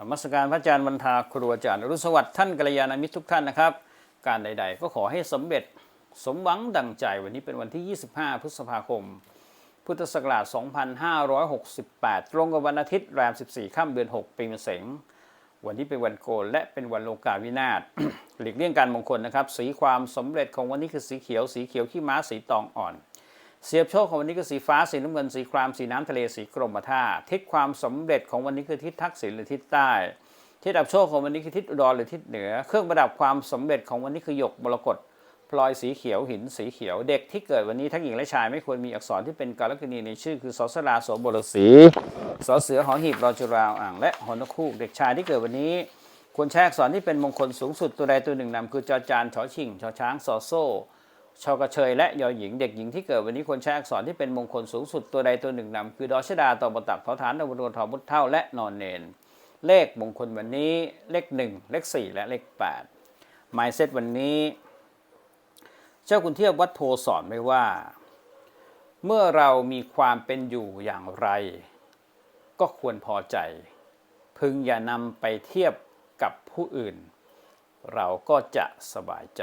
นมัสการพระอาจารย์บรรทาครูอาจารย์อรุณสวัสดิ์ท่านกัลยาณมิตรทุกท่านนะครับ การใด ๆ ก็ขอให้สำเร็จสมหวังดังใจวันนี้เป็นวันที่ 25 พฤษภาคม พุทธศักราช 2568 ตรงกับวันอาทิตย์แรม 14 ค่ำเดือน 6 ปีมะเสงวันนี้เป็นวันโกนและเป็นวันโลกาวินาศหลีกเลี่ยงการมงคลนะครับ สีความสำเร็จของวันนี้คือสีเขียว สีเขียวขี้ม้าสีตองอ่อน เสียบโชคของวันนี้คือสีฟ้าสีน้ำเงินสีครามสีน้ำทะเลสีกรมท่าทิศความสำเร็จของวันนี้คือทิศทักษิณหรือทิศใต้ ทิศดับโชคของวันนี้คือทิศอุดรหรือทิศเหนือ เครื่องประดับความสำเร็จของวันนี้คือหยกมรกตพลอยสีเขียวหินสีเขียว เด็กที่เกิดวันนี้ทั้งหญิงและชายไม่ควรมีอักษรที่เป็นกาลกินีในชื่อคือสอสลาโสบรสีสอเสือหอหีบรอจุราวอ่างและหอนคูกเด็กชายที่เกิดวันนี้ควรใช้อักษรที่เป็นมงคลสูงสุดตัวใดตัวหนึ่งนำคือจอจานชอชิงชอช้างสอโซ่ ชอกระเชยและยอหญิงเด็กหญิงที่เกิดวันนี้ควรใช้อักษรที่เป็นมงคลสูงสุดตัวใดตัวหนึ่งนำคือดอชดาตอบตักทอฐานดาวดวงทอมุดเท่าและนอนเนน เลขมงคลวันนี้เลขหนึ่งเลขสี่และเลขแปดหมายเซตวันนี้ เจ้าคุณเทียบวัดโทสอนไว้ว่า เมื่อเรามีความเป็นอยู่อย่างไร ก็ควรพอใจ พึงอย่านำไปเทียบกับผู้อื่น เราก็จะสบายใจ